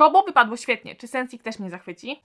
Kobo wypadło świetnie. Czy Sensik też mnie zachwyci?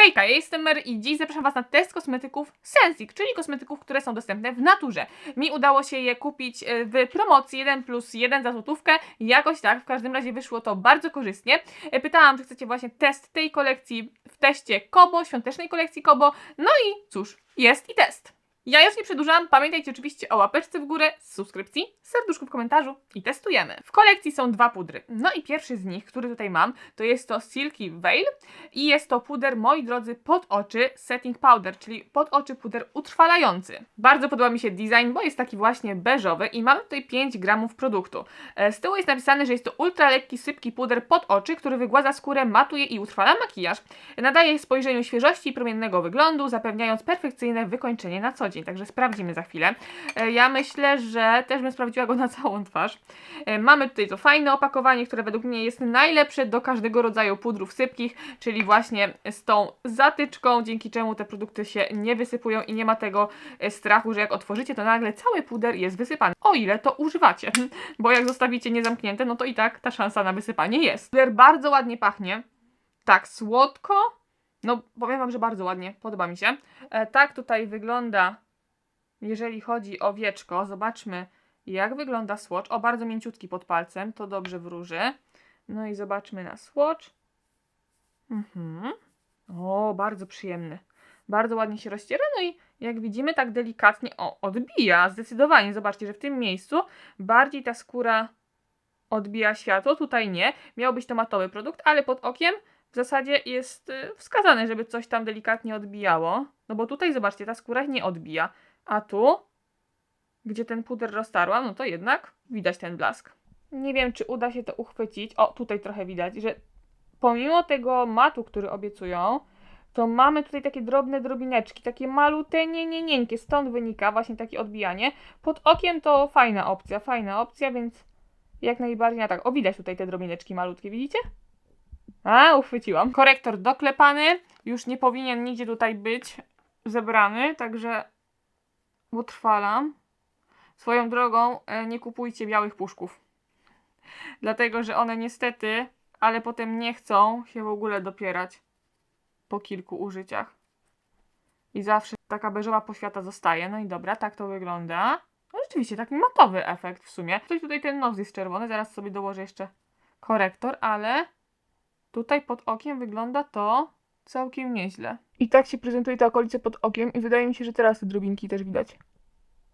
Hejka, ja jestem Mary i dziś zapraszam Was na test kosmetyków Sensik, czyli kosmetyków, które są dostępne w naturze. Mi udało się je kupić e, w promocji 1 plus 1 za złotówkę. Jakoś tak, w każdym razie wyszło to bardzo korzystnie. E, Pytałam, czy chcecie właśnie test tej kolekcji w teście Kobo, świątecznej kolekcji Kobo. No i cóż, jest i test. Ja już nie przedłużam, pamiętajcie oczywiście o łapeczce w górę, subskrypcji, serduszku w komentarzu i testujemy. W kolekcji są dwa pudry. No i pierwszy z nich, który tutaj mam, to jest to Silky Veil i jest to puder, moi drodzy, pod oczy setting powder, czyli pod oczy puder utrwalający. Bardzo podoba mi się design, bo jest taki właśnie beżowy i mamy tutaj 5 gramów produktu. E, Z tyłu jest napisane, że jest to ultra lekki, sypki puder pod oczy, który wygładza skórę, matuje i utrwala makijaż. Nadaje spojrzeniu świeżości i promiennego wyglądu, zapewniając perfekcyjne wykończenie na co dzień. Także sprawdzimy za chwilę. E, Ja myślę, że też bym sprawdziła go na całą twarz. E, Mamy tutaj to fajne opakowanie, które według mnie jest najlepsze do każdego rodzaju pudrów sypkich, czyli właśnie z tą zatyczką, dzięki czemu te produkty się nie wysypują i nie ma tego e, strachu, że jak otworzycie, to nagle cały puder jest wysypany. O ile to używacie, bo jak zostawicie niezamknięte, no to i tak ta szansa na wysypanie jest. Puder bardzo ładnie pachnie, tak słodko, no powiem Wam, że bardzo ładnie, podoba mi się. E, tak tutaj wygląda, jeżeli chodzi o wieczko, zobaczmy jak wygląda swatch. O, bardzo mięciutki pod palcem, to dobrze wróży. No i zobaczmy na swatch. Mhm. O, bardzo przyjemny. Bardzo ładnie się rozciera, no i jak widzimy, tak delikatnie, o, odbija, zdecydowanie. Zobaczcie, że w tym miejscu bardziej ta skóra odbija światło, tutaj nie. Miał być to matowy produkt, ale pod okiem w zasadzie jest y, wskazane, żeby coś tam delikatnie odbijało. No bo tutaj, zobaczcie, ta skóra nie odbija. A tu, gdzie ten puder roztarłam, no to jednak widać ten blask. Nie wiem, czy uda się to uchwycić. O, tutaj trochę widać, że pomimo tego matu, który obiecują, to mamy tutaj takie drobne drobineczki, takie malute, nie, nie. Stąd wynika właśnie takie odbijanie. Pod okiem to fajna opcja, fajna opcja, więc jak najbardziej na tak. O, widać tutaj te drobineczki malutkie, widzicie? A, uchwyciłam. Korektor doklepany. Już nie powinien nigdzie tutaj być zebrany, także utrwalam. Swoją drogą e, nie kupujcie białych puszków. Dlatego, że one niestety, ale potem nie chcą się w ogóle dopierać po kilku użyciach. I zawsze taka beżowa poświata zostaje. No i dobra, tak to wygląda. No rzeczywiście, taki matowy efekt w sumie. Coś tutaj ten nos jest czerwony, zaraz sobie dołożę jeszcze korektor, ale tutaj pod okiem wygląda to całkiem nieźle. I tak się prezentuje ta okolica pod okiem i wydaje mi się, że teraz te drobinki też widać.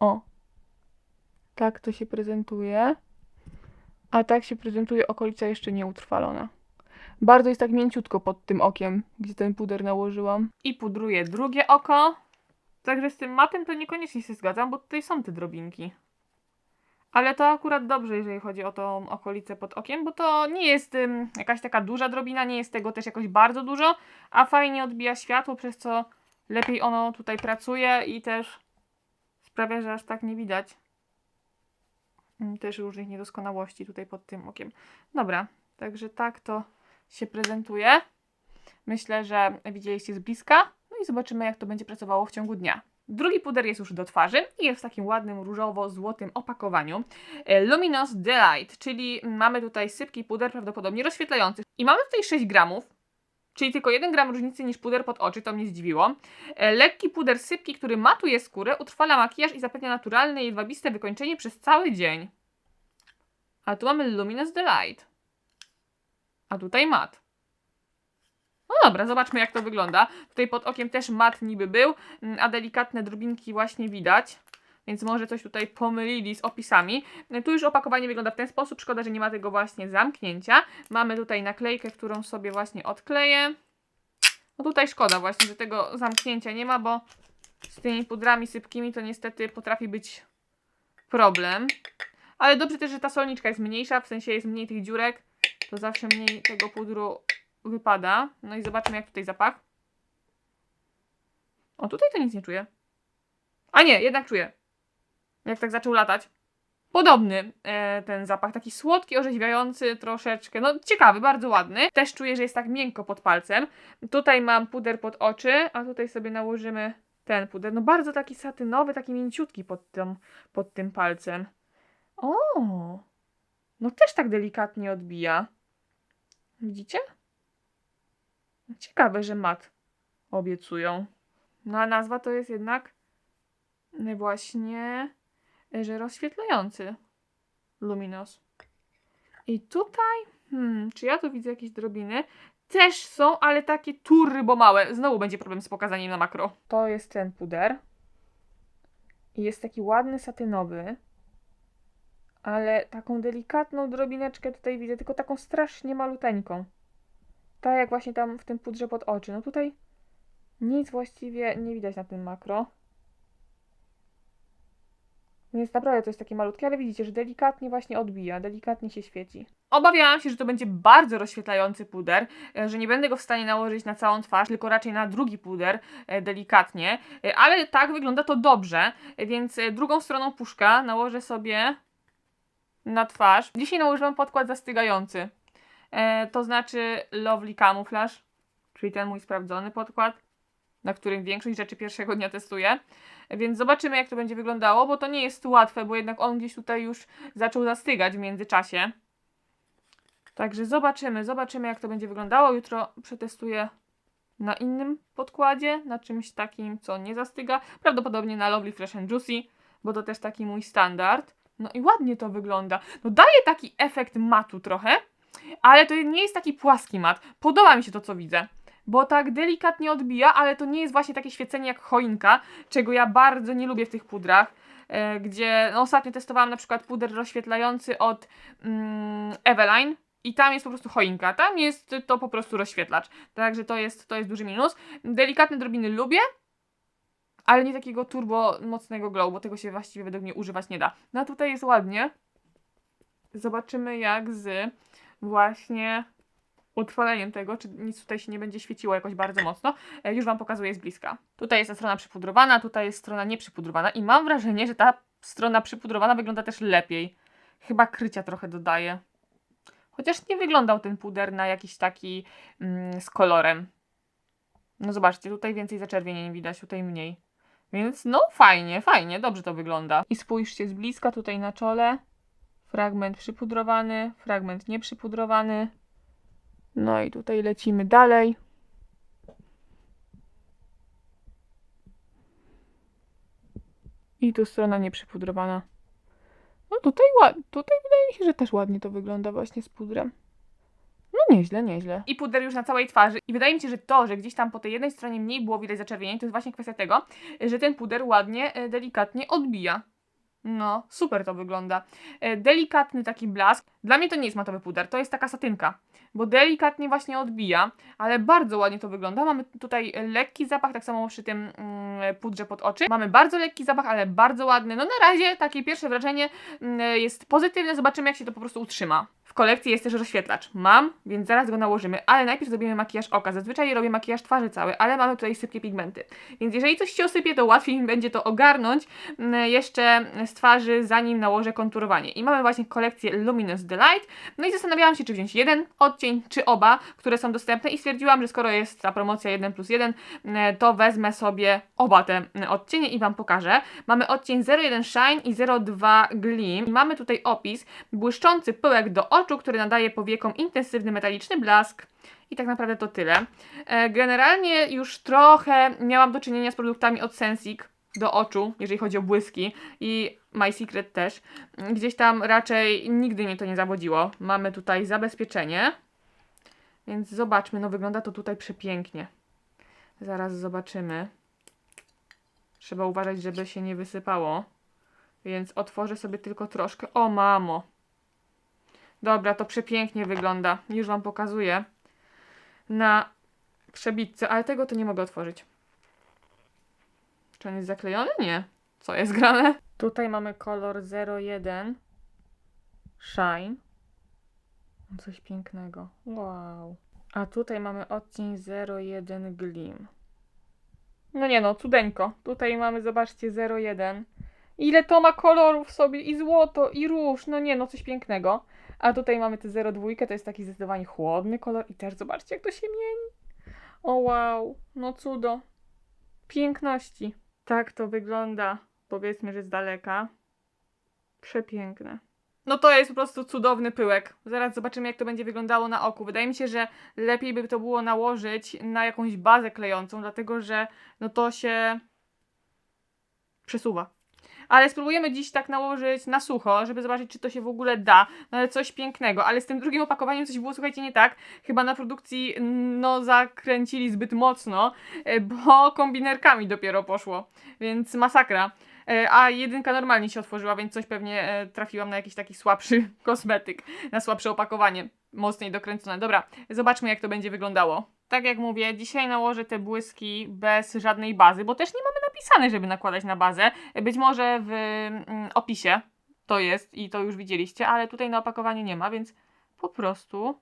O. Tak to się prezentuje. A tak się prezentuje okolica jeszcze nieutrwalona. Bardzo jest tak mięciutko pod tym okiem, gdzie ten puder nałożyłam. I pudruję drugie oko. Także z tym matem to niekoniecznie się zgadzam, bo tutaj są te drobinki. Ale to akurat dobrze, jeżeli chodzi o tą okolicę pod okiem, bo to nie jest jakaś taka duża drobina, nie jest tego też jakoś bardzo dużo, a fajnie odbija światło, przez co lepiej ono tutaj pracuje i też sprawia, że aż tak nie widać mm, też różnych niedoskonałości tutaj pod tym okiem. Dobra, także tak to się prezentuje. Myślę, że widzieliście z bliska. No i zobaczymy, jak to będzie pracowało w ciągu dnia. Drugi puder jest już do twarzy i jest w takim ładnym różowo-złotym opakowaniu. E, Luminous Delight, czyli mamy tutaj sypki puder, prawdopodobnie rozświetlający. I mamy tutaj 6 gramów, czyli tylko 1 gram różnicy niż puder pod oczy, to mnie zdziwiło. E, Lekki puder sypki, który matuje skórę, utrwala makijaż i zapewnia naturalne jedwabiste wykończenie przez cały dzień. A tu mamy Luminous Delight. A tutaj mat. No dobra, zobaczmy jak to wygląda. Tutaj pod okiem też mat niby był, mm, a delikatne drobinki właśnie widać. Więc może coś tutaj pomylili z opisami. Tu już opakowanie wygląda w ten sposób. Szkoda, że nie ma tego właśnie zamknięcia. Mamy tutaj naklejkę, którą sobie właśnie odkleję. No tutaj szkoda właśnie, że tego zamknięcia nie ma, bo z tymi pudrami sypkimi to niestety potrafi być problem. Ale dobrze też, że ta solniczka jest mniejsza, w sensie jest mniej tych dziurek. To zawsze mniej tego pudru wypada. No i zobaczmy, jak tutaj zapach. O, tutaj to nic nie czuję. A nie, jednak czuję. Jak tak zaczął latać. Podobny e, ten zapach, taki słodki, orzeźwiający troszeczkę. No ciekawy, bardzo ładny. Też czuję, że jest tak miękko pod palcem. Tutaj mam puder pod oczy, a tutaj sobie nałożymy ten puder. No bardzo taki satynowy, taki mięciutki pod tym, pod tym palcem. O! No też tak delikatnie odbija. Widzicie? Ciekawe, że mat obiecują. No a nazwa to jest jednak właśnie, y, że rozświetlający Luminos. I tutaj, hmm, czy ja tu widzę jakieś drobiny? Też są, ale takie turbo małe. Znowu będzie problem z pokazaniem na makro. To jest ten puder. I jest taki ładny satynowy. Ale taką delikatną drobineczkę tutaj widzę, tylko taką strasznie maluteńką. Tak jak właśnie tam w tym pudrze pod oczy. No tutaj nic właściwie nie widać na tym makro. Więc naprawdę to jest takie malutkie, ale widzicie, że delikatnie właśnie odbija, delikatnie się świeci. Obawiałam się, że to będzie bardzo rozświetlający puder, e, że nie będę go w stanie nałożyć na całą twarz, tylko raczej na drugi puder, e, delikatnie. E, Ale tak wygląda to dobrze, więc drugą stroną puszka nałożę sobie na twarz. Dzisiaj nałożyłam podkład zastygający. E, to znaczy Lovely Camouflage, czyli ten mój sprawdzony podkład, na którym większość rzeczy pierwszego dnia testuję. Więc zobaczymy, jak to będzie wyglądało, bo to nie jest łatwe, bo jednak on gdzieś tutaj już zaczął zastygać w międzyczasie. Także zobaczymy, zobaczymy, jak to będzie wyglądało. Jutro przetestuję na innym podkładzie, na czymś takim, co nie zastyga. Prawdopodobnie na Lovely Fresh and Juicy, bo to też taki mój standard. No i ładnie to wygląda. No daje taki efekt matu trochę, ale to nie jest taki płaski mat. Podoba mi się to, co widzę. Bo tak delikatnie odbija, ale to nie jest właśnie takie świecenie jak choinka, czego ja bardzo nie lubię w tych pudrach. E, gdzie no, ostatnio testowałam na przykład puder rozświetlający od mm, Eveline i tam jest po prostu choinka, tam jest to po prostu rozświetlacz. Także to jest, to jest duży minus. Delikatne drobiny lubię, ale nie takiego turbo mocnego glow, bo tego się właściwie według mnie używać nie da. No a tutaj jest ładnie. Zobaczymy jak z właśnie utrwaleniem tego, czy nic tutaj się nie będzie świeciło jakoś bardzo mocno. E, Już Wam pokazuję z bliska. Tutaj jest ta strona przypudrowana, tutaj jest strona nieprzypudrowana i mam wrażenie, że ta strona przypudrowana wygląda też lepiej. Chyba krycia trochę dodaje. Chociaż nie wyglądał ten puder na jakiś taki mm, z kolorem. No zobaczcie, tutaj więcej zaczerwienień widać, tutaj mniej. Więc no fajnie, fajnie, dobrze to wygląda. I spójrzcie z bliska tutaj na czole. Fragment przypudrowany, fragment nieprzypudrowany. No i tutaj lecimy dalej. I tu strona nieprzypudrowana. No tutaj, tutaj wydaje mi się, że też ładnie to wygląda właśnie z pudrem. No nieźle, nieźle. I puder już na całej twarzy. I wydaje mi się, że to, że gdzieś tam po tej jednej stronie mniej było widać zaczerwienień, to jest właśnie kwestia tego, że ten puder ładnie, e, delikatnie odbija. No, super to wygląda. E, Delikatny taki blask. Dla mnie to nie jest matowy puder, to jest taka satynka, bo delikatnie właśnie odbija, ale bardzo ładnie to wygląda. Mamy tutaj lekki zapach, tak samo przy tym mm, pudrze pod oczy. Mamy bardzo lekki zapach, ale bardzo ładny. No na razie takie pierwsze wrażenie mm, jest pozytywne, zobaczymy jak się to po prostu utrzyma. W kolekcji jest też rozświetlacz. Mam, więc zaraz go nałożymy, ale najpierw zrobimy makijaż oka. Zazwyczaj robię makijaż twarzy cały, ale mamy tutaj sypkie pigmenty. Więc jeżeli coś się osypie, to łatwiej mi będzie to ogarnąć mm, jeszcze z twarzy, zanim nałożę konturowanie. I mamy właśnie kolekcję Luminous Delight. No i zastanawiałam się, czy wziąć jeden odcień, czy oba, które są dostępne i stwierdziłam, że skoro jest ta promocja 1 plus 1, mm, to wezmę sobie oba te mm, odcienie i Wam pokażę. Mamy odcień 01 Shine i 02 Gleam. Mamy tutaj opis, błyszczący pyłek do oczu, który nadaje powiekom intensywny metaliczny blask. I tak naprawdę to tyle. E, Generalnie już trochę miałam do czynienia z produktami od Sensic do oczu, jeżeli chodzi o błyski i My Secret też. Gdzieś tam raczej nigdy mnie to nie zawodziło. Mamy tutaj zabezpieczenie. Więc zobaczmy, no wygląda to tutaj przepięknie. Zaraz zobaczymy. Trzeba uważać, żeby się nie wysypało. Więc otworzę sobie tylko troszkę. O mamo! Dobra, to przepięknie wygląda. Już Wam pokazuję. Na przebitce, ale tego to nie mogę otworzyć. Czy on jest zaklejony? Nie. Co jest grane? Tutaj mamy kolor 01 Shine. Coś pięknego. Wow. A tutaj mamy odcień 01 Gleam. No nie no, cudeńko. Tutaj mamy, zobaczcie, 01. Ile to ma kolorów sobie i złoto, i róż. No nie no, coś pięknego. A tutaj mamy te 02, to jest taki zdecydowanie chłodny kolor i też zobaczcie, jak to się mieni. O wow, no cudo. Piękności. Tak to wygląda, powiedzmy, że z daleka. Przepiękne. No to jest po prostu cudowny pyłek. Zaraz zobaczymy, jak to będzie wyglądało na oku. Wydaje mi się, że lepiej by to było nałożyć na jakąś bazę klejącą, dlatego że no to się przesuwa. Ale spróbujemy dziś tak nałożyć na sucho, żeby zobaczyć, czy to się w ogóle da. No ale coś pięknego. Ale z tym drugim opakowaniem coś było, słuchajcie, nie tak. Chyba na produkcji, no, zakręcili zbyt mocno, e, bo kombinerkami dopiero poszło. Więc masakra. E, A jedynka normalnie się otworzyła, więc coś pewnie e, trafiłam na jakiś taki słabszy kosmetyk, na słabsze opakowanie, mocniej dokręcone. Dobra, zobaczmy jak to będzie wyglądało. Tak jak mówię, dzisiaj nałożę te błyski bez żadnej bazy, bo też nie mamy napisane, żeby nakładać na bazę. Być może w mm, opisie to jest i to już widzieliście, ale tutaj na opakowaniu nie ma, więc po prostu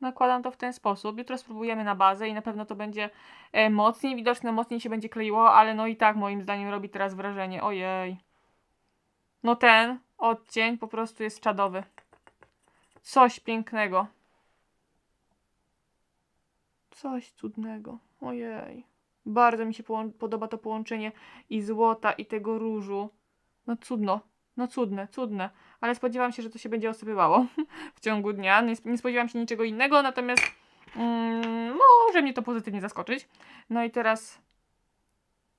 nakładam to w ten sposób. Jutro spróbujemy na bazę i na pewno to będzie e, mocniej widoczne, mocniej się będzie kleiło, ale no i tak moim zdaniem robi teraz wrażenie. Ojej. No ten odcień po prostu jest czadowy. Coś pięknego. Coś cudnego. Ojej. Bardzo mi się podoba to połączenie i złota, i tego różu. No cudno. No cudne, cudne. Ale spodziewam się, że to się będzie osypywało w ciągu dnia. Nie, nie spodziewam się niczego innego, natomiast mm, może mnie to pozytywnie zaskoczyć. No i teraz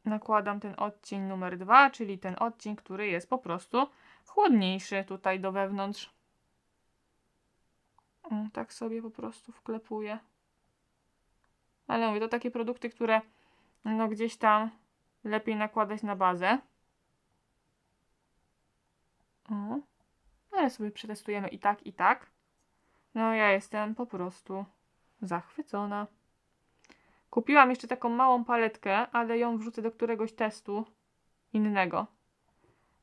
nakładam ten odcień numer dwa, czyli ten odcień, który jest po prostu chłodniejszy tutaj do wewnątrz. O, tak sobie po prostu wklepuję. Ale mówię, to takie produkty, które no gdzieś tam lepiej nakładać na bazę. O. Ale sobie przetestujemy i tak, i tak. No ja jestem po prostu zachwycona. Kupiłam jeszcze taką małą paletkę, ale ją wrzucę do któregoś testu innego.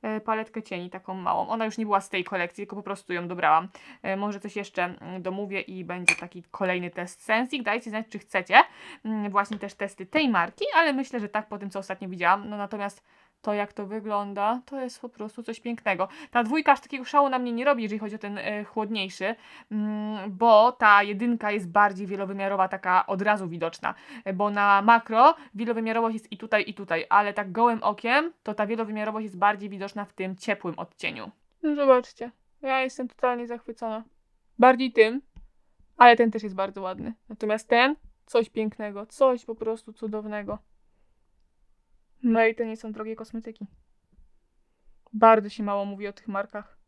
E, Paletkę cieni, taką małą. Ona już nie była z tej kolekcji, tylko po prostu ją dobrałam. E, Może coś jeszcze mm, domówię i będzie taki kolejny test Sensik. Dajcie znać, czy chcecie. Mm, Właśnie też testy tej marki, ale myślę, że tak po tym, co ostatnio widziałam. No natomiast to, jak to wygląda, to jest po prostu coś pięknego. Ta dwójka aż takiego szału na mnie nie robi, jeżeli chodzi o ten e, chłodniejszy, mm, bo ta jedynka jest bardziej wielowymiarowa, taka od razu widoczna, bo na makro wielowymiarowość jest i tutaj, i tutaj, ale tak gołym okiem, to ta wielowymiarowość jest bardziej widoczna w tym ciepłym odcieniu. No zobaczcie, ja jestem totalnie zachwycona. Bardziej tym, ale ten też jest bardzo ładny. Natomiast ten, coś pięknego, coś po prostu cudownego. No i to nie są drogie kosmetyki. Bardzo się mało mówi o tych markach.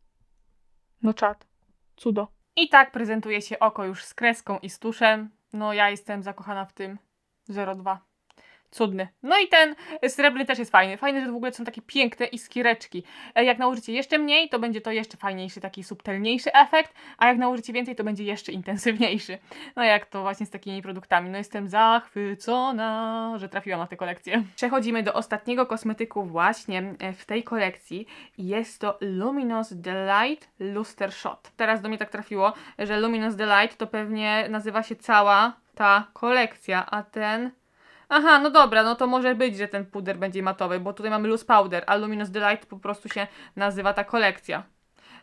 No czad. Cudo. I tak prezentuje się oko już z kreską i z tuszem. No ja jestem zakochana w tym 02. Cudny. No i ten srebrny też jest fajny. Fajny, że w ogóle są takie piękne iskiereczki. E, Jak nałożycie jeszcze mniej, to będzie to jeszcze fajniejszy, taki subtelniejszy efekt, a jak nałożycie więcej, to będzie jeszcze intensywniejszy. No jak to właśnie z takimi produktami. No jestem zachwycona, że trafiłam na tę kolekcję. Przechodzimy do ostatniego kosmetyku właśnie e, w tej kolekcji. Jest to Luminous Delight Luster Shot. Teraz do mnie tak trafiło, że Luminous Delight to pewnie nazywa się cała ta kolekcja, a ten... Aha, no dobra, no to może być, że ten puder będzie matowy, bo tutaj mamy loose powder, a Luminous Delight po prostu się nazywa ta kolekcja.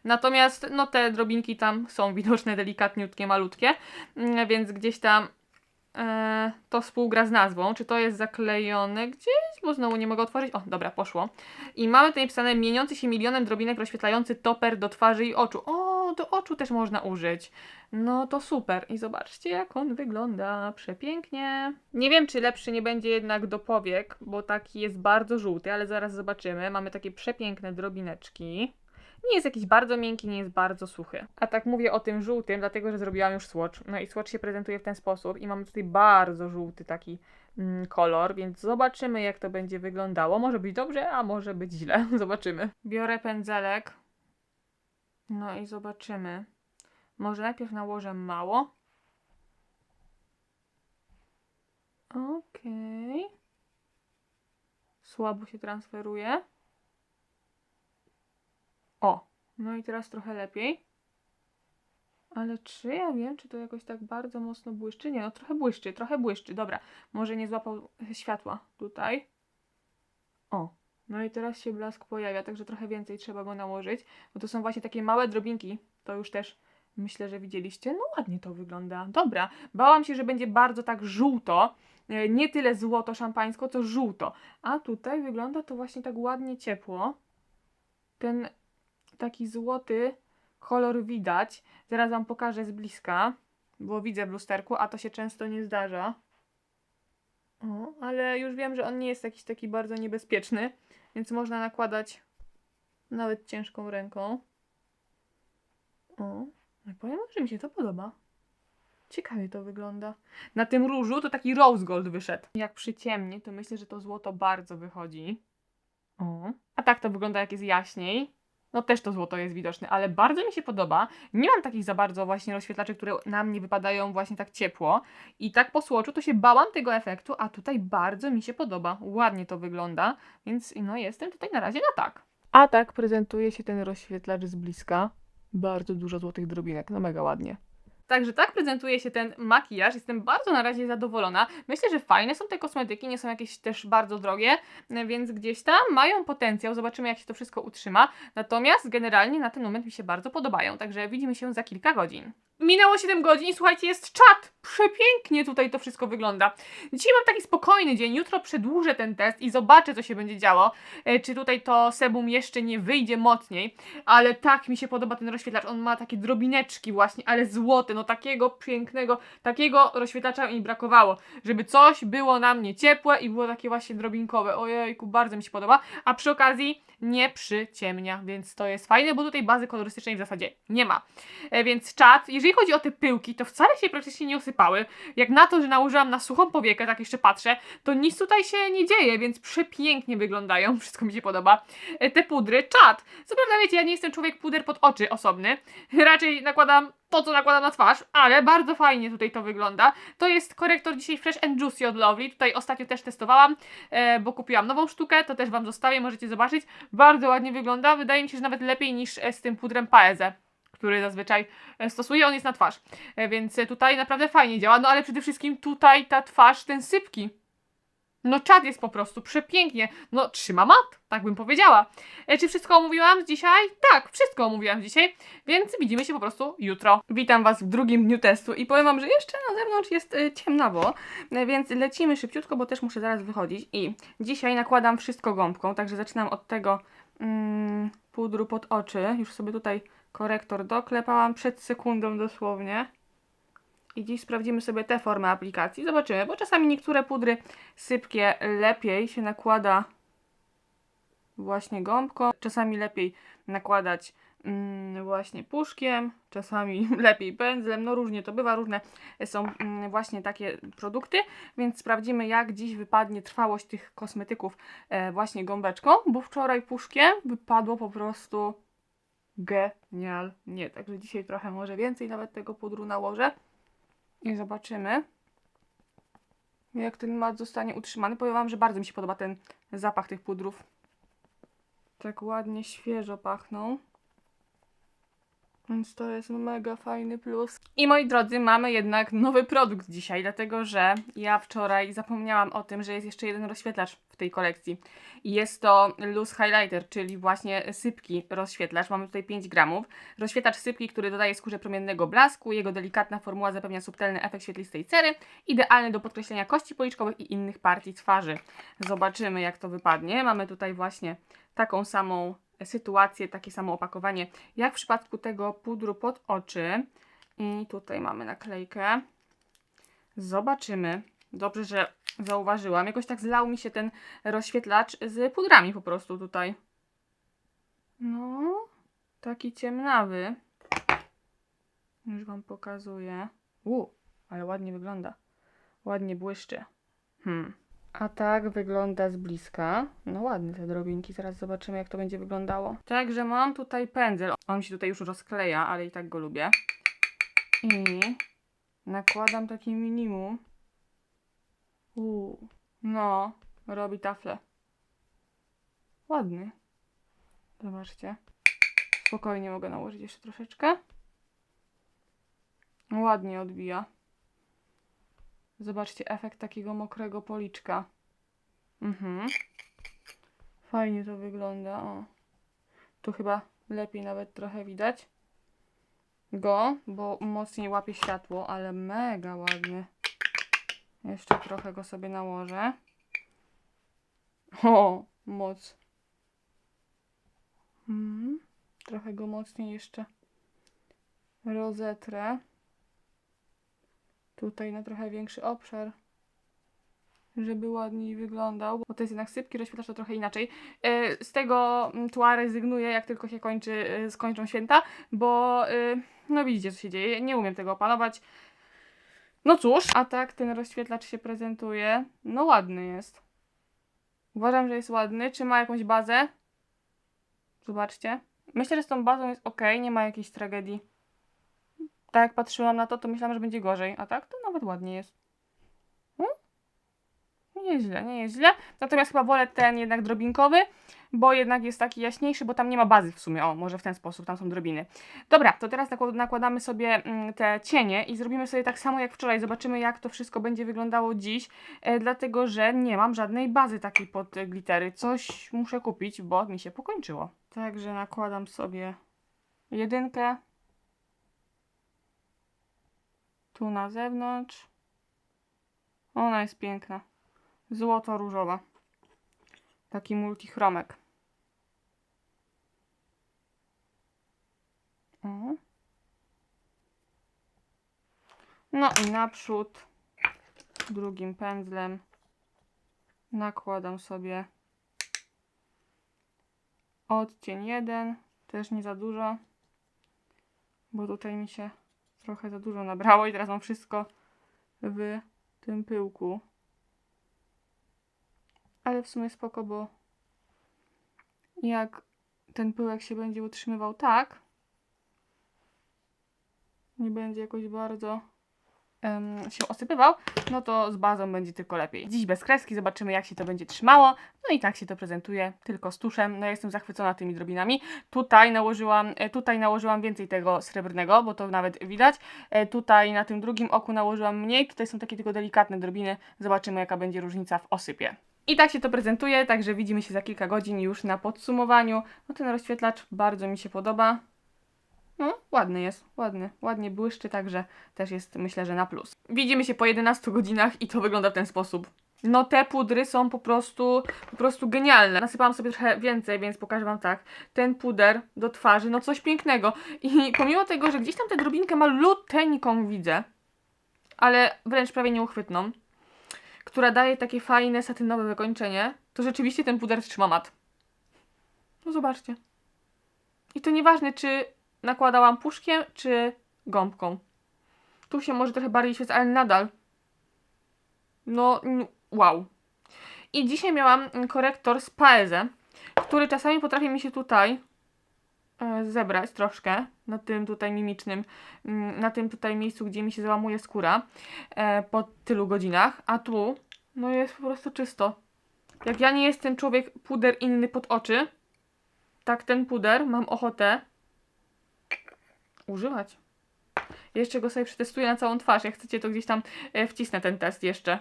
Natomiast no te drobinki tam są widoczne, delikatniutkie, malutkie, mm, więc gdzieś tam e, to współgra z nazwą. Czy to jest zaklejone gdzieś? Bo znowu nie mogę otworzyć. O, dobra, poszło. I mamy tutaj napisane mieniący się milionem drobinek rozświetlający toper do twarzy i oczu. O, do oczu też można użyć. No to super. I zobaczcie, jak on wygląda. Przepięknie. Nie wiem, czy lepszy nie będzie jednak do powiek, bo taki jest bardzo żółty, ale zaraz zobaczymy. Mamy takie przepiękne drobineczki. Nie jest jakiś bardzo miękki, nie jest bardzo suchy. A tak mówię o tym żółtym, dlatego że zrobiłam już swatch. No i swatch się prezentuje w ten sposób i mamy tutaj bardzo żółty taki mm, kolor, więc zobaczymy jak to będzie wyglądało. Może być dobrze, a może być źle. Zobaczymy. Biorę pędzelek. No i zobaczymy. Może najpierw nałożę mało. Okej. Słabo się transferuje. O, no i teraz trochę lepiej. Ale czy ja wiem, czy to jakoś tak bardzo mocno błyszczy? Nie, no trochę błyszczy, trochę błyszczy. Dobra, może nie złapał światła tutaj. O, no i teraz się blask pojawia, także trochę więcej trzeba go nałożyć, bo to są właśnie takie małe drobinki. To już też myślę, że widzieliście. No ładnie to wygląda. Dobra, bałam się, że będzie bardzo tak żółto. E, Nie tyle złoto szampańsko, co żółto. A tutaj wygląda to właśnie tak ładnie ciepło. Ten taki złoty kolor widać. Zaraz wam pokażę z bliska, bo widzę w lusterku, a to się często nie zdarza. O, ale już wiem, że on nie jest jakiś taki bardzo niebezpieczny, więc można nakładać nawet ciężką ręką. O, no powiem, że mi się to podoba. Ciekawie to wygląda. Na tym różu to taki rose gold wyszedł. Jak przyciemnie, to myślę, że to złoto bardzo wychodzi. O. A tak to wygląda, jak jest jaśniej. No też to złoto jest widoczne, ale bardzo mi się podoba. Nie mam takich za bardzo właśnie rozświetlaczy, które na mnie wypadają właśnie tak ciepło. I tak po słoczu to się bałam tego efektu, a tutaj bardzo mi się podoba. Ładnie to wygląda, więc no jestem tutaj na razie na tak. A tak prezentuje się ten rozświetlacz z bliska. Bardzo dużo złotych drobinek, no mega ładnie. Także tak prezentuje się ten makijaż. Jestem bardzo na razie zadowolona. Myślę, że fajne są te kosmetyki, nie są jakieś też bardzo drogie, więc gdzieś tam mają potencjał. Zobaczymy, jak się to wszystko utrzyma. Natomiast generalnie na ten moment mi się bardzo podobają. Także widzimy się za kilka godzin. Minęło 7 godzin i słuchajcie, jest czat. Przepięknie tutaj to wszystko wygląda. Dzisiaj mam taki spokojny dzień. Jutro przedłużę ten test i zobaczę, co się będzie działo. E, Czy tutaj to sebum jeszcze nie wyjdzie mocniej. Ale tak mi się podoba ten rozświetlacz. On ma takie drobineczki właśnie, ale złote. No takiego pięknego, takiego rozświetlacza mi brakowało. Żeby coś było na mnie ciepłe i było takie właśnie drobinkowe. Ojejku, bardzo mi się podoba. A przy okazji nie przyciemnia, więc to jest fajne, bo tutaj bazy kolorystycznej w zasadzie nie ma. E, Więc czat, jeżeli chodzi o te pyłki, to wcale się praktycznie nie osypały. Jak na to, że nałożyłam na suchą powiekę, tak jeszcze patrzę, to nic tutaj się nie dzieje, więc przepięknie wyglądają. Wszystko mi się podoba. E, Te pudry, czat. Co prawda wiecie, ja nie jestem człowiek puder pod oczy osobny. Raczej nakładam to, co nakładam na twarz, ale bardzo fajnie tutaj to wygląda. To jest korektor dzisiaj Fresh and Juicy od Lovely. Tutaj ostatnio też testowałam, e, bo kupiłam nową sztukę, to też Wam zostawię, możecie zobaczyć. Bardzo ładnie wygląda. Wydaje mi się, że nawet lepiej niż e, z tym pudrem Paeze który zazwyczaj e, stosuję, on jest na twarz. Więc tutaj naprawdę fajnie działa. No ale przede wszystkim tutaj ta twarz, ten sypki. No czad jest po prostu przepięknie. No trzyma mat, tak bym powiedziała. E, czy wszystko omówiłam dzisiaj? Tak, wszystko omówiłam dzisiaj, więc widzimy się po prostu jutro. Witam Was w drugim dniu testu i powiem Wam, że jeszcze na zewnątrz jest e, ciemnawo, e, więc lecimy szybciutko, bo też muszę zaraz wychodzić. I dzisiaj nakładam wszystko gąbką, także zaczynam od tego mm, pudru pod oczy. Już sobie tutaj korektor doklepałam przed sekundą dosłownie. I dziś sprawdzimy sobie te formy aplikacji. Zobaczymy, bo czasami niektóre pudry sypkie lepiej się nakłada właśnie gąbką, czasami lepiej nakładać mm, właśnie puszkiem, czasami lepiej pędzlem, no różnie to bywa, różne są mm, właśnie takie produkty, więc sprawdzimy jak dziś wypadnie trwałość tych kosmetyków e, właśnie gąbeczką, bo wczoraj puszkiem wypadło po prostu genialnie, także dzisiaj trochę może więcej nawet tego pudru nałożę i zobaczymy jak ten mat zostanie utrzymany. Powiem Wam, że bardzo mi się podoba ten zapach tych pudrów. Tak ładnie, świeżo pachną. Więc to jest mega fajny plus. I moi drodzy, mamy jednak nowy produkt dzisiaj, dlatego że ja wczoraj zapomniałam o tym, że jest jeszcze jeden rozświetlacz w tej kolekcji. Jest to Loose Highlighter, czyli właśnie sypki rozświetlacz. Mamy tutaj 5 gramów. Rozświetlacz sypki, który dodaje skórze promiennego blasku. Jego delikatna formuła zapewnia subtelny efekt świetlistej cery, idealny do podkreślenia kości policzkowych i innych partii twarzy. Zobaczymy, jak to wypadnie. Mamy tutaj właśnie taką samą sytuację, takie samo opakowanie, jak w przypadku tego pudru pod oczy. I tutaj mamy naklejkę. Zobaczymy. Dobrze, że zauważyłam. Jakoś tak zlał mi się ten rozświetlacz z pudrami po prostu tutaj. No, taki ciemnawy. Już Wam pokazuję. U, ale ładnie wygląda. Ładnie błyszczy. Hmm. A tak wygląda z bliska. No ładne te drobinki, zaraz zobaczymy jak to będzie wyglądało. Także mam tutaj pędzel. On się tutaj już rozkleja, ale i tak go lubię. I nakładam taki minimum. Uuu, no, robi taflę. Ładny. Zobaczcie. Spokojnie mogę nałożyć jeszcze troszeczkę. Ładnie odbija. Zobaczcie efekt takiego mokrego policzka. Mhm. Fajnie to wygląda. O. Tu chyba lepiej nawet trochę widać go, bo mocniej łapie światło, ale mega ładny. Jeszcze trochę go sobie nałożę. O, moc. Mhm. Trochę go mocniej jeszcze rozetrę. Tutaj na trochę większy obszar, żeby ładniej wyglądał, bo to jest jednak sypki, rozświetlasz to trochę inaczej. E, Z tego tła rezygnuję, jak tylko się kończy, e, skończą święta, bo e, no widzicie, co się dzieje. Nie umiem tego opanować. No cóż, a tak ten rozświetlacz się prezentuje. No ładny jest. Uważam, że jest ładny. Czy ma jakąś bazę? Zobaczcie. Myślę, że z tą bazą jest ok, nie ma jakiejś tragedii. Tak jak patrzyłam na to, to myślałam, że będzie gorzej. A tak to nawet ładnie jest. Hmm? Nie źle, nie źle. Natomiast chyba wolę ten jednak drobinkowy, bo jednak jest taki jaśniejszy, bo tam nie ma bazy w sumie. O, może w ten sposób, tam są drobiny. Dobra, to teraz nakład- nakładamy sobie mm, te cienie i zrobimy sobie tak samo jak wczoraj. Zobaczymy, jak to wszystko będzie wyglądało dziś, e, dlatego że nie mam żadnej bazy takiej pod glittery. Coś muszę kupić, bo mi się pokończyło. Także nakładam sobie jedynkę. Tu na zewnątrz. Ona jest piękna. Złoto-różowa. Taki multichromek. No i naprzód drugim pędzlem nakładam sobie odcień jeden, też nie za dużo, bo tutaj mi się trochę za dużo nabrało i teraz mam wszystko w tym pyłku. Ale w sumie spoko, bo jak ten pyłek się będzie utrzymywał tak, nie będzie jakoś bardzo się osypywał, no to z bazą będzie tylko lepiej. Dziś bez kreski, zobaczymy jak się to będzie trzymało. No i tak się to prezentuje, tylko z tuszem. No ja jestem zachwycona tymi drobinami. Tutaj nałożyłam, e, tutaj nałożyłam więcej tego srebrnego, bo to nawet widać. E, Tutaj na tym drugim oku nałożyłam mniej, tutaj są takie tylko delikatne drobiny. Zobaczymy jaka będzie różnica w osypie. I tak się to prezentuje, także widzimy się za kilka godzin już na podsumowaniu. No ten rozświetlacz bardzo mi się podoba. No, ładny jest, ładny, ładnie błyszczy, także też jest myślę, że na plus. Widzimy się po 11 godzinach i to wygląda w ten sposób. No te pudry są po prostu, po prostu genialne. Nasypałam sobie trochę więcej, więc pokażę Wam tak. Ten puder do twarzy, no coś pięknego. I pomimo tego, że gdzieś tam tę drobinkę maluteńką widzę, ale wręcz prawie nieuchwytną, która daje takie fajne, satynowe wykończenie, to rzeczywiście ten puder trzyma mat. No zobaczcie. I to nieważne, czy nakładałam puszkiem, czy gąbką. Tu się może trochę bardziej świecę, ale nadal. No, wow. I dzisiaj miałam korektor z Paeze, który czasami potrafi mi się tutaj e, zebrać troszkę, na tym tutaj mimicznym, na tym tutaj miejscu, gdzie mi się załamuje skóra e, po tylu godzinach, a tu, no jest po prostu czysto. Jak ja nie jestem człowiek puder inny pod oczy, tak ten puder mam ochotę używać. Jeszcze go sobie przetestuję na całą twarz. Jak chcecie, to gdzieś tam e, wcisnę ten test jeszcze.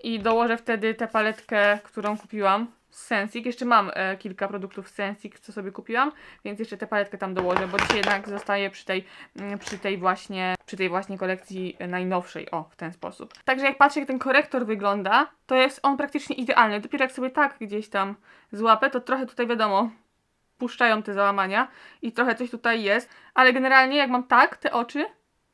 I dołożę wtedy tę paletkę, którą kupiłam z Sensik. Jeszcze mam e, kilka produktów z Sensik, co sobie kupiłam, więc jeszcze tę paletkę tam dołożę, bo dzisiaj jednak zostaję przy tej, mm, przy tej właśnie, przy tej właśnie kolekcji najnowszej. O, w ten sposób. Także jak patrzę, jak ten korektor wygląda, to jest on praktycznie idealny. Dopiero jak sobie tak gdzieś tam złapę, to trochę tutaj wiadomo, puszczają te załamania i trochę coś tutaj jest, ale generalnie jak mam tak te oczy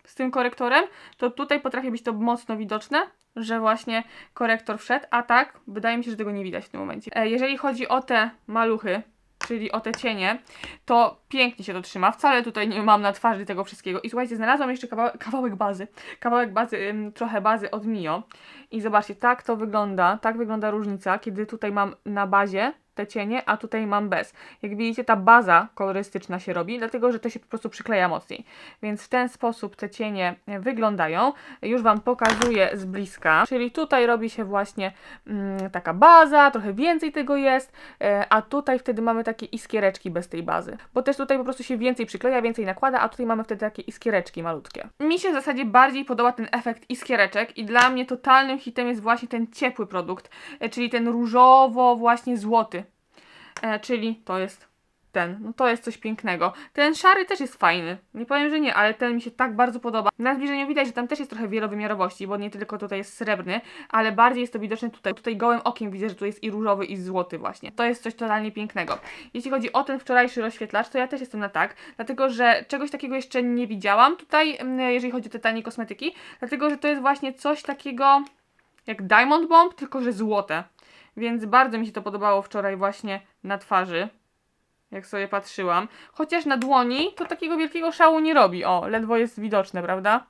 z tym korektorem, to tutaj potrafi być to mocno widoczne, że właśnie korektor wszedł, a tak wydaje mi się, że tego nie widać w tym momencie. E, Jeżeli chodzi o te maluchy, czyli o te cienie, to pięknie się to trzyma. Wcale tutaj nie mam na twarzy tego wszystkiego. I słuchajcie, znalazłam jeszcze kawałek, kawałek bazy. Kawałek bazy, trochę bazy od Mio. I zobaczcie, tak to wygląda, tak wygląda różnica, kiedy tutaj mam na bazie te cienie, a tutaj mam bez. Jak widzicie, ta baza kolorystyczna się robi, dlatego że to się po prostu przykleja mocniej. Więc w ten sposób te cienie wyglądają. Już Wam pokazuję z bliska. Czyli tutaj robi się właśnie mm, taka baza, trochę więcej tego jest, e, a tutaj wtedy mamy takie iskiereczki bez tej bazy. Bo też tutaj po prostu się więcej przykleja, więcej nakłada, a tutaj mamy wtedy takie iskiereczki malutkie. Mi się w zasadzie bardziej podoba ten efekt iskiereczek i dla mnie totalnym hitem jest właśnie ten ciepły produkt, e, czyli ten różowo właśnie złoty. E, czyli to jest ten, no to jest coś pięknego. Ten szary też jest fajny. Nie powiem, że nie, ale ten mi się tak bardzo podoba. Na zbliżeniu widać, że tam też jest trochę wielowymiarowości, bo nie tylko tutaj jest srebrny, ale bardziej jest to widoczne tutaj. Tutaj gołym okiem widzę, że tu jest i różowy, i złoty właśnie. To jest coś totalnie pięknego. Jeśli chodzi o ten wczorajszy rozświetlacz, to ja też jestem na tak, dlatego że czegoś takiego jeszcze nie widziałam tutaj, jeżeli chodzi o te tanie kosmetyki, dlatego że to jest właśnie coś takiego jak Diamond Bomb, tylko że złote. Więc bardzo mi się to podobało wczoraj właśnie na twarzy jak sobie patrzyłam. Chociaż na dłoni to takiego wielkiego szału nie robi. O, ledwo jest widoczne, prawda?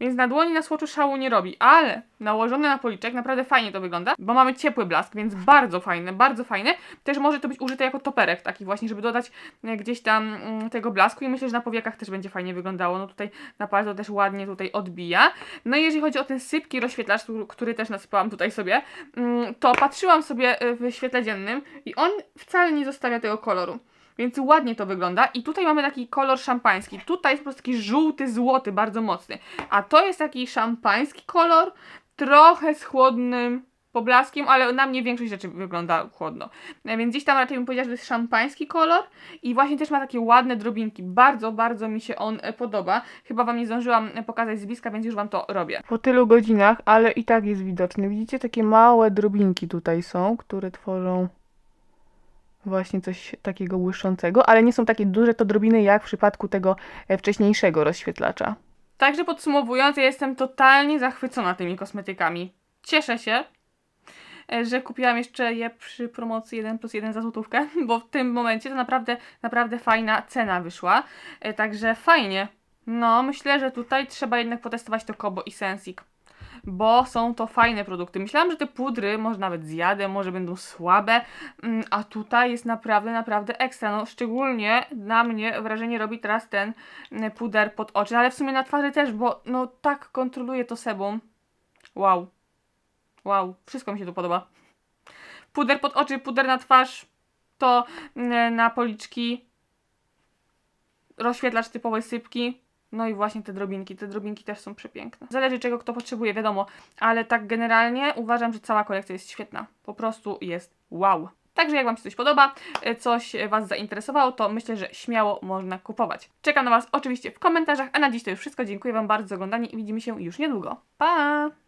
Więc na dłoni na słoczu szału nie robi, ale nałożone na policzek naprawdę fajnie to wygląda, bo mamy ciepły blask, więc bardzo fajne, bardzo fajne. Też może to być użyte jako toperek taki właśnie, żeby dodać e, gdzieś tam mm, tego blasku i myślę, że na powiekach też będzie fajnie wyglądało. No tutaj na palcu też ładnie tutaj odbija. No i jeżeli chodzi o ten sypki rozświetlacz, który- który też nasypałam tutaj sobie, mm, to patrzyłam sobie e, w świetle dziennym i on wcale nie zostawia tego koloru. Więc ładnie to wygląda. I tutaj mamy taki kolor szampański. Tutaj jest po prostu taki żółty, złoty, bardzo mocny. A to jest taki szampański kolor, trochę z chłodnym poblaskiem, ale na mnie większość rzeczy wygląda chłodno. E, Więc gdzieś tam raczej bym powiedziała, że to jest szampański kolor i właśnie też ma takie ładne drobinki. Bardzo, bardzo mi się on e, podoba. Chyba Wam nie zdążyłam e, pokazać z bliska, więc już Wam to robię. Po tylu godzinach, ale i tak jest widoczny. Widzicie, takie małe drobinki tutaj są, które tworzą właśnie coś takiego błyszczącego, ale nie są takie duże to drobiny jak w przypadku tego e, wcześniejszego rozświetlacza. Także podsumowując, ja jestem totalnie zachwycona tymi kosmetykami. Cieszę się, e, że kupiłam jeszcze je przy promocji 1 plus 1 za złotówkę, bo w tym momencie to naprawdę, naprawdę fajna cena wyszła. E, Także fajnie. No, myślę, że tutaj trzeba jednak potestować to Kobo i Sensik. Bo są to fajne produkty. Myślałam, że te pudry może nawet zjadę, może będą słabe, mm, a tutaj jest naprawdę, naprawdę ekstra. No, szczególnie na mnie wrażenie robi teraz ten mm, puder pod oczy, ale w sumie na twarzy też, bo no tak kontroluje to sebum. Wow. Wow, wszystko mi się tu podoba. Puder pod oczy, puder na twarz, to mm, na policzki, rozświetlacz typowej sypki. No i właśnie te drobinki, te drobinki też są przepiękne. Zależy czego kto potrzebuje, wiadomo, ale tak generalnie uważam, że cała kolekcja jest świetna. Po prostu jest wow. Także jak Wam się coś podoba, e, coś Was zainteresowało, to myślę, że śmiało można kupować. Czekam na Was oczywiście w komentarzach, a na dziś to już wszystko. Dziękuję Wam bardzo za oglądanie i widzimy się już niedługo. Pa!